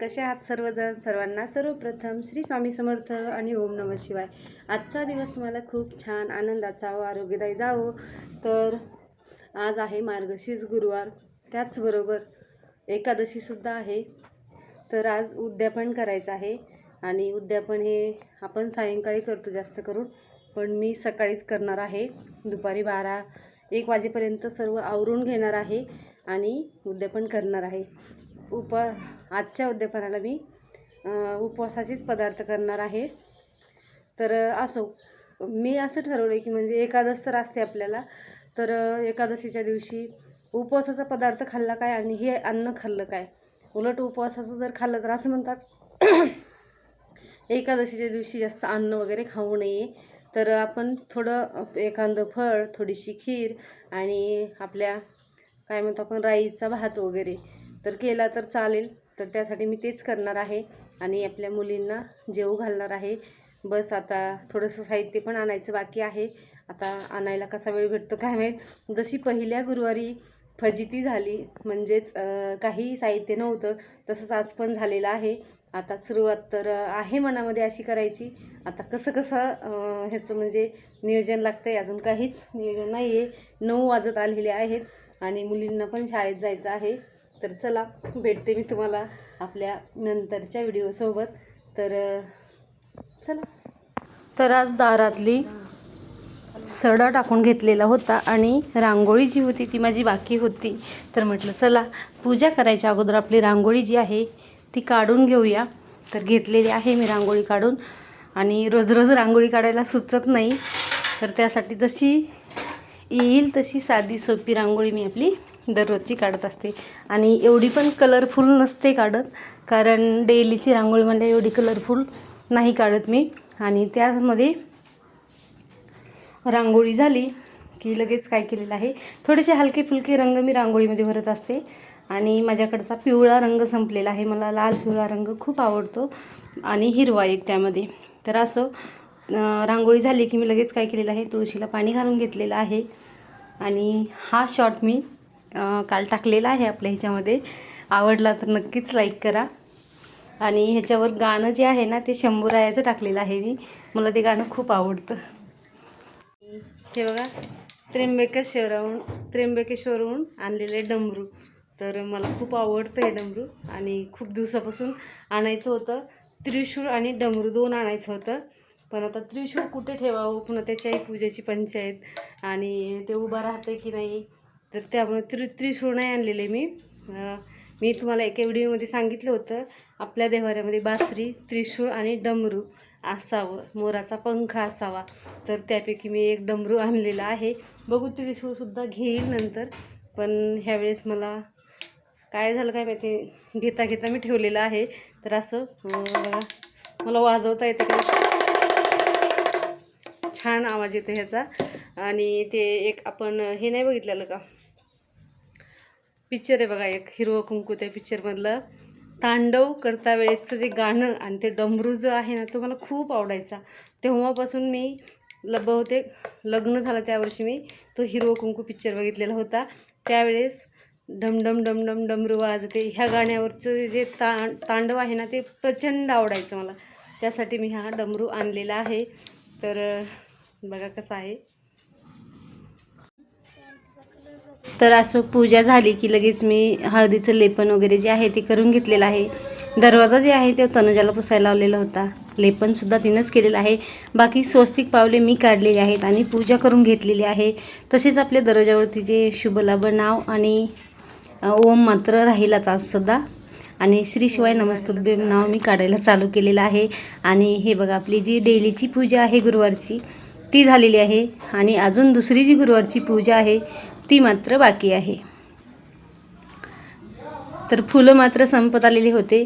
कसे आहात सर्वजण? सर्वांना सर्वप्रथम श्री स्वामी समर्थ आणि ओम नम शिवाय. आजचा दिवस तुम्हाला खूप छान आनंदाचा व आरोग्यदायी जावो. तर आज आहे मार्गशीर्ष गुरुवार. त्याचबरोबर एकादशीसुद्धा आहे. तर आज उद्यापन करायचं आहे. आणि उद्यापन हे आपण सायंकाळी करतो जास्त करून. पण मी सकाळीच करणार आहे. दुपारी बारा एक वाजेपर्यंत सर्व आवरून घेणार आहे आणि उद्यापन करणार आहे. उप आजच्या उद्यापनाला मी उपवासाचेच पदार्थ करणार आहे. तर असो. मी असं ठरवलं की म्हणजे एकादश तर असते आपल्याला तर एकादशीच्या दिवशी उपवासाचा पदार्थ खाल्ला काय आणि हे अन्न खाल्लं काय? उलट उपवासाचं जर खाल्लं तर असं म्हणतात एकादशीच्या दिवशी जास्त अन्न वगैरे खाऊ नये. तर आपण थोडं एखादं फळ थोडीशी खीर आणि आपल्या काय म्हणतो आपण राईचा भात वगैरे तर केला तर चालेल. तर त्यासाठी मी तेच करणार आहे आणि आपल्या मुलींना जेवू घालणार आहे. बस आता थोडंसं साहित्य पण आणायचं बाकी आहे. आता आणायला कसा वेळ भेटतो काय माहीत? जशी पहिल्या गुरुवारी फजिती झाली म्हणजेच काही साहित्य नव्हतं तसंच आज पण झालेलं आहे. आता सुरुवात तर आहे मनामध्ये अशी करायची. आता कसं कसं ह्याचं म्हणजे नियोजन लागतं आहे अजून काहीच नियोजन नाही आहे नऊ वाजत आलेले आहेत आणि मुलींना पण शाळेत जायचं आहे. तर चला भेटते मी तुम्हाला आपल्या नंतरच्या व्हिडिओसोबत. तर चला. तर आज दारातली सडा टाकून घेतलेला होता आणि रांगोळी जी होती ती माझी बाकी होती. तर म्हटलं चला पूजा करायच्या अगोदर आपली रांगोळी जी आहे ती काढून घेऊया. तर घेतलेली आहे मी रांगोळी काढून आणि रोज रोज रांगोळी काढायला सुचत नाही. तर त्यासाठी जशी येईल तशी साधी सोपी रांगोळी मी आपली दररोजची काढत असते. आणि एवढी पण कलरफुल नसते काढत कारण डेलीची रांगोळी म्हणजे एवढी कलरफुल नाही काढत मी. आणि त्यामध्ये रांगोळी झाली की लगेच काय केलेलं आहे थोडेसे हलके फुलके रंग मी रांगोळीमध्ये भरत असते. आणि माझ्याकडचा पिवळा रंग संपलेला आहे. मला लाल पिवळा रंग खूप आवडतो आणि हिरवा एक त्यामध्ये. तर असं रांगोळी झाली की मी लगेच काय केलेलं आहे तुळशीला पाणी घालून घेतलेलं आहे. आणि हा शॉट मी काल टाकलेला आहे आपल्या ह्याच्यामध्ये. आवडला तर नक्कीच लाईक करा. आणि ह्याच्यावर गाणं जे आहे ना ते शंभूरायाचं टाकलेलं आहे मी. मला ते गाणं खूप आवडतं. हे बघा त्र्यंबकेश्वराहून त्र्यंबकेश्वरहून आणलेले डमरू. तर मला खूप आवडतं हे डमरू. आणि खूप दिवसापासून आणायचं होतं. त्रिशूळ आणि डमरू दोन आणायचं होतं. पण आता त्रिशूळ कुठे ठेवावं? पुन्हा त्याच्याही पूजेची पंचायत. आणि ते उभा राहतं की नाही? तर त्यामुळे त्रि त्रिशूळ नाही आणलेले मी. मी तुम्हाला एका व्हिडिओमध्ये सांगितलं होतं आपल्या देवाऱ्यामध्ये बासरी त्रिशूळ आणि डमरू असावं मोराचा पंख असावा. तर त्यापैकी मी एक डमरू आणलेला आहे. बघू त्रिशूळसुद्धा घेईल नंतर पण ह्यावेळेस मला काय झालं काय माहिती घेता घेता मी ठेवलेलं आहे. तर असं बघा मला वाजवता येतं का छान आवाज येतो ह्याचा. आणि ते एक आपण हे नाही बघितलेलं का? पिक्चर आहे बघा एक हिरवं कुंकू त्या पिक्चरमधलं तांडव करता वेळेचं जे गाणं आणि ते डमरू जो आहे ना तो मला खूप आवडायचा. तेव्हापासून मी ल बहुतेक लग्न झालं त्यावर्षी मी तो हिरवं कुंकू पिक्चर बघितलेला होता. त्यावेळेस डमडम डमडम डमरू वाजते. ह्या गाण्यावरचं जे ता तांडव आहे ना ते प्रचंड आवडायचं मला. त्यासाठी मी हा डमरू आणलेला आहे. तर बघा कसा आहे. तर असं पूजा झाली की लगेच मी हळदीचं लेपन वगैरे जे आहे ते करून घेतलेलं आहे. दरवाजा जे आहे ते तनुजाला पुसायला लावलेला होता. लेपनसुद्धा तिनंच केलेलं आहे. बाकी स्वस्तिक पावले मी काढलेली आहेत आणि पूजा करून घेतलेली आहे. तसेच आपल्या दरवाजावरती जे शुभलाभ नाव आणि ओम मात्र राहिलाच आजसुद्धा आणि श्री शिवाय नमस्तुभ्यम नाव मी काढायला चालू केलेलं आहे. आणि हे बघा आपली जी डेलीची पूजा आहे गुरुवारची ती झालेली आहे. आणि अजून दुसरी जी गुरुवारची पूजा आहे ती मात्र बाकी आहे. तर फुलं मात्र संपत आलेली होते.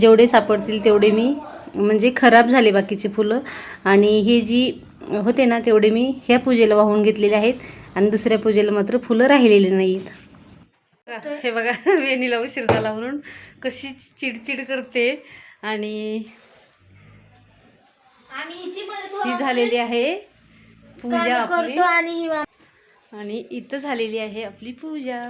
जेवढे सापडतील तेवढे मी म्हणजे खराब झाले बाकीचे फुलं. आणि हे जी होते ना तेवढे मी ह्या पूजेला वाहून घेतलेले आहेत. आणि दुसऱ्या पूजेला मात्र फुलं राहिलेले नाहीत. हे बघा वेणीला उशीर झाला म्हणून कशी चिडचिड करते. आणि ही झालेली आहे पूजा आपली. आणि इथं झालेली आहे आपली पूजा.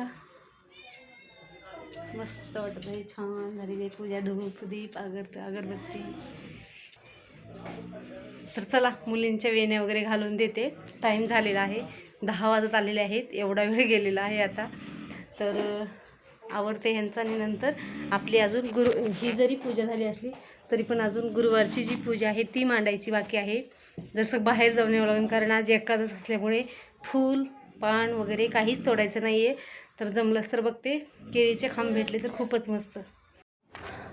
मस्त वाटत आहे छान झालेली आहे पूजा. धूप दीप अगर अगरबत्ती. तर चला मुलींच्या वेण्या वगैरे घालून देते. टाईम झालेला आहे. दहा वाजत आलेले आहेत. एवढा वेळ गेलेला आहे आता. तर आवडते ह्यांचं आणि नंतर आपली अजून गुरु ही जरी पूजा झाली असली तरी पण अजून गुरुवारची जी पूजा आहे ती मांडायची बाकी आहे. जसं बाहेर जाऊन यावं लागेल कारण आज एकादश असल्यामुळे फूल पान वगैरे काहीच तोडायचं नाही आहे तर जमलंच तर बघते. केळीचे खांब भेटले तर खूपच मस्त.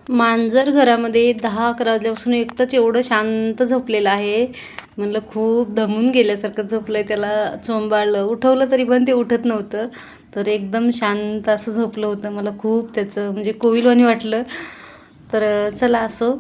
मांजर घरामध्ये दहा अकरा वाजल्यापासून एकटंच एवढं शांत झोपलेलं आहे. म्हणलं खूप दमून गेल्यासारखं झोपलं आहे त्याला चोंबाळलं. उठवलं तरी पण ते उठत नव्हतं. तर एकदम शांत असं झोपलं होतं. मला खूप त्याचं म्हणजे कोविलवाणी वाटलं. तर चला असो.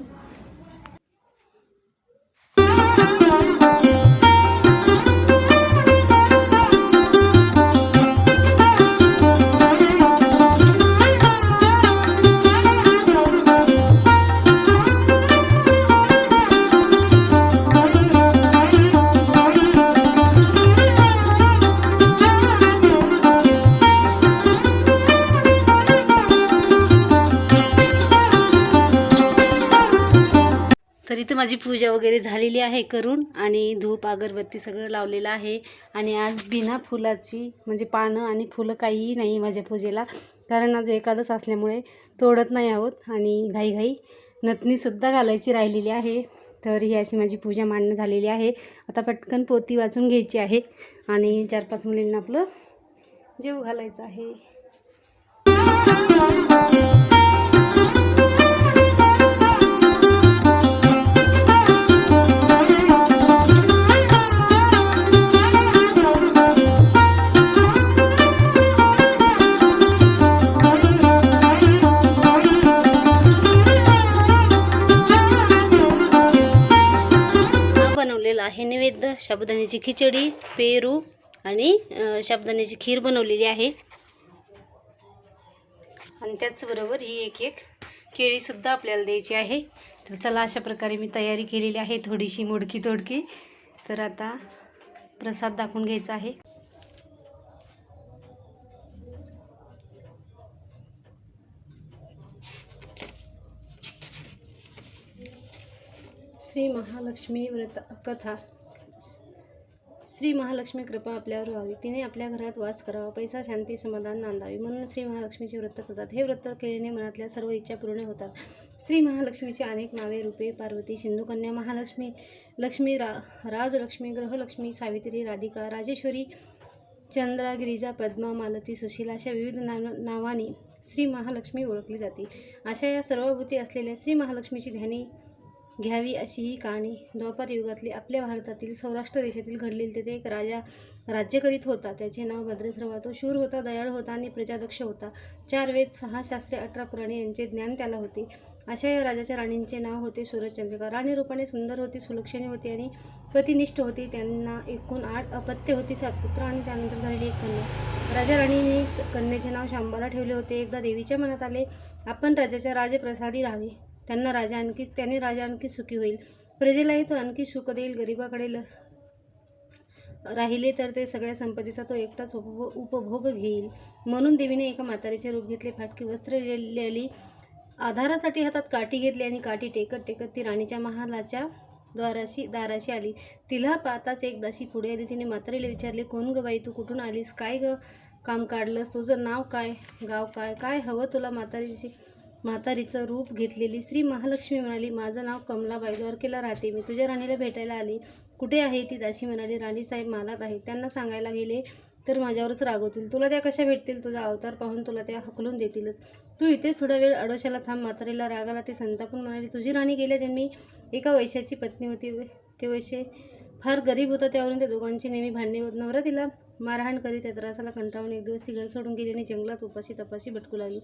माझी पूजा वगैरे झालेली आहे करून आणि धूप अगरबत्ती सगळं लावलेलं आहे. आणि आज बिना फुलाची म्हणजे पानं आणि फुलं काहीही नाही माझ्या पूजेला. कारण आज एखादंच असल्यामुळे तोडत नाही आहोत आणि घाईघाई नथनीसुद्धा घालायची राहिलेली आहे. तर ही अशी माझी पूजा मांडणं झालेली आहे. आता पटकन पोती वाचून घ्यायची आहे आणि चार पाच मुलींना आपलं जेव घालायचं आहे. साबुदाण्याची खिचडी पेरू आणि अ, साबुदाण्याची खीर बनवलेली आहे. आणि त्याचबरोबर ही एक एक केळीसुद्धा आपल्याला द्यायची आहे. तर चला अशा प्रकारे मी तयारी केलेली आहे थोडीशी मोडकी तोडकी. तर आता प्रसाद दाखवून घ्यायचा आहे. श्री महालक्ष्मी व्रत कथा श्री महालक्ष्मी कृपा आपल्यावर व्हावी. तिने आपल्या घरात वास करावा. पैसा शांती समाधान नांदावी. म्हणून श्री महालक्ष्मीचे व्रत करतात. हे व्रत केल्याने मनातल्या सर्व इच्छा पूर्ण होतात. श्री महालक्ष्मीची अनेक नावे रूपे पार्वती सिंधुकन्या महालक्ष्मी लक्ष्मी रा राजलक्ष्मी ग्रहलक्ष्मी सावित्री राधिका राजेश्वरी चंद्रा गिरिजा पद्मा मालती सुशीला अशा विविध नाव नावाने श्री महालक्ष्मी ओळखली जाते. अशा या सर्वभूती असलेल्या श्री महालक्ष्मीची ध्यानी घ्यावी अशी ही कहाणी. द्वापार युगातली आपल्या भारतातील सौराष्ट्र देशातील घडलेली तेथे एक राजा राज्य करीत होता. त्याचे नाव भद्रश्रवा तो शूर होता दयाळ होता आणि प्रजादक्ष होता. चार वेद सहा शास्त्रे अठरा पुराणे यांचे ज्ञान त्याला होते. अशा या राजाच्या राणींचे नाव होते सूरजचंद्रिका. राणी रूपाने सुंदर होती सुलक्षणी होती आणि प्रतिनिष्ठ होती. त्यांना एकूण आठ अपत्य होती सात पुत्र आणि त्यानंतर झालेली एक कन्या. राजा राणीने कन्याचे कन्येचे नाव शांबाला ठेवले होते. एकदा देवीच्या मनात आले आपण राजाच्या राजप्रसादी राहावे. त्यांना राजा आणखी त्याने राजा आणखी सुखी होईल. प्रजेलाही तो आणखी सुख देईल गरिबाकडे ल राहिले तर ते सगळ्या संपत्तीचा तो एकटाच उपभो उपभोग घेईल. म्हणून देवीने एका म्हातारीचे रूप घेतले फाटकी वस्त्र लिहिली आधारासाठी हातात काठी घेतली आणि काठी टेकत टेकत ती राणीच्या महालाच्या द्वाराशी दाराशी आली. तिला पाहताच एक दाशी पुढे आली. तिने म्हातारीला विचारले कोण ग बाई तू कुठून आलीस? काय ग? काम काढलंस? तुझं नाव काय? गाव काय? काय हवं तुला म्हातारीशी म्हातारीचं रूप घेतलेली श्री महालक्ष्मी म्हणाली माझं नाव कमलाबाई द्वारकेला राहते. मी तुझ्या राणीला भेटायला आली. कुठे आहे ती? दाशी म्हणाली. राणीसाहेब मालात आहे. त्यांना सांगायला गेले तर माझ्यावरच रागवतील तुला त्या कशा भेटतील? तुझा अवतार पाहून तुला त्या हकलून देतीलच. तू इथेच थोडा वेळ अडोशाला थांब. म्हातारीला रागाला ते संतापून म्हणाली तुझी राणी गेल्या जन्मी एका वैशाची पत्नी होती. ते वैश्य फार गरीब होता. त्यावरून त्या दोघांची नेहमी भांडणे होत. नवरा तिला मारहाण करीत त्या त्रासाला कंटाळून एक दिवस ती घर सोडून गेली आणि जंगलात उपाशी तपाशी भटकू लागली.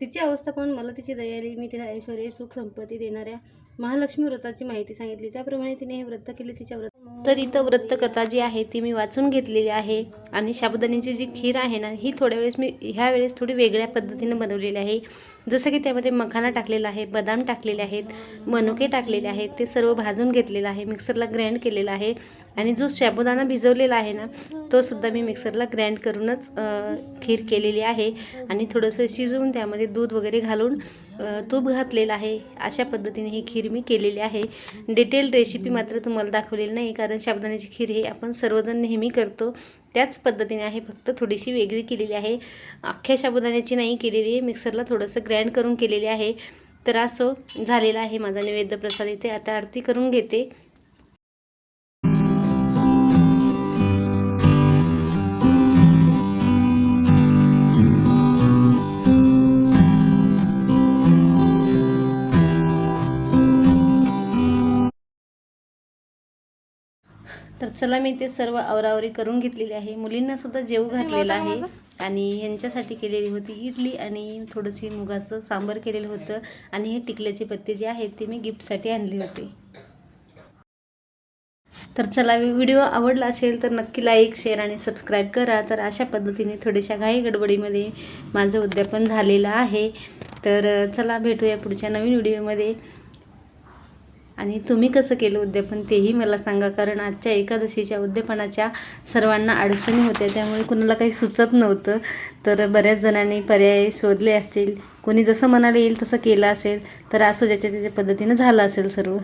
तिची अवस्था पाहून मला तिची दया आली मी तिला ऐश्वर्य सुख संपत्ती देणाऱ्या महालक्ष्मी व्रताची माहिती सांगितली. त्याप्रमाणे तिने हे व्रत केले. तिच्या व्रत तर इथं वृत्तकथा जी आहे ती मी वाचून घेतलेली आहे. आणि साबुदाण्याची जी खीर आहे ना ही थोड्या वेळेस मी ह्या वेळेस थोडी वेगळ्या पद्धतीने बनवलेली आहे. जसं की त्यामध्ये मखाना टाकलेला आहे बदाम टाकलेले आहेत मनुके टाकलेले आहेत ते सर्व भाजून घेतलेलं आहे मिक्सरला ग्राइंड केलेलं आहे. आणि जो साबुदाणा भिजवलेला आहे ना तो सुद्धा मी मिक्सरला ग्राइंड करूनच खीर केलेली आहे. आणि थोडंसं शिजवून त्यामध्ये दूध वगैरे घालून तूप घातलेलं आहे. अशा पद्धतीने ही खीर मी केलेली आहे. डिटेल रेसिपी मात्र तुम्हाला दाखवलेली नाही कारण साबुदाण्याची खीर हे आपण सर्वजण नेहमी करतो. त्याच पद्धतीने आहे फक्त थोडीशी वेगळी केलेली आहे. अख्ख्या साबुदाण्याची नाही केलेली आहे. मिक्सरला थोडंसं ग्राइंड करून केलेली आहे. तर असं झालेलं आहे. माझा नैवेद्य प्रसाद इथे आता आरती करून घेते. तर चला मी ते सर्व आवरावरी करून घेतलेली आहे. मुलींना सुद्धा जेव घातलेला आहे. आणि यांच्यासाठी केलेली होती इडली आणि थोडंशी मुगाचं सांबर केलेलं होतं. आणि हे टिकल्याचे पत्ते जे आहेत ते मी गिफ्टसाठी आणले होते. तर चला व्हिडिओ आवडला असेल तर नक्की लाईक शेअर आणि सबस्क्राईब करा. तर अशा पद्धतीने थोड्याशा घाई गडबडीमध्ये माझं उद्यापन झालेलं आहे. तर चला भेटूया पुढच्या नवीन व्हिडिओमध्ये. आणि तुम्ही कसं केलं उद्यापन तेही मला सांगा कारण आजच्या एकादशीच्या उद्यापनाच्या सर्वांना अडचणी होत्या त्यामुळे कुणाला काही सुचत नव्हतं. तर बऱ्याच जणांनी पर्याय शोधले असतील. कोणी जसं मनाला येईल तसं केलं असेल तर असं ज्याच्या त्याच्या पद्धतीनं झालं असेल सर्व.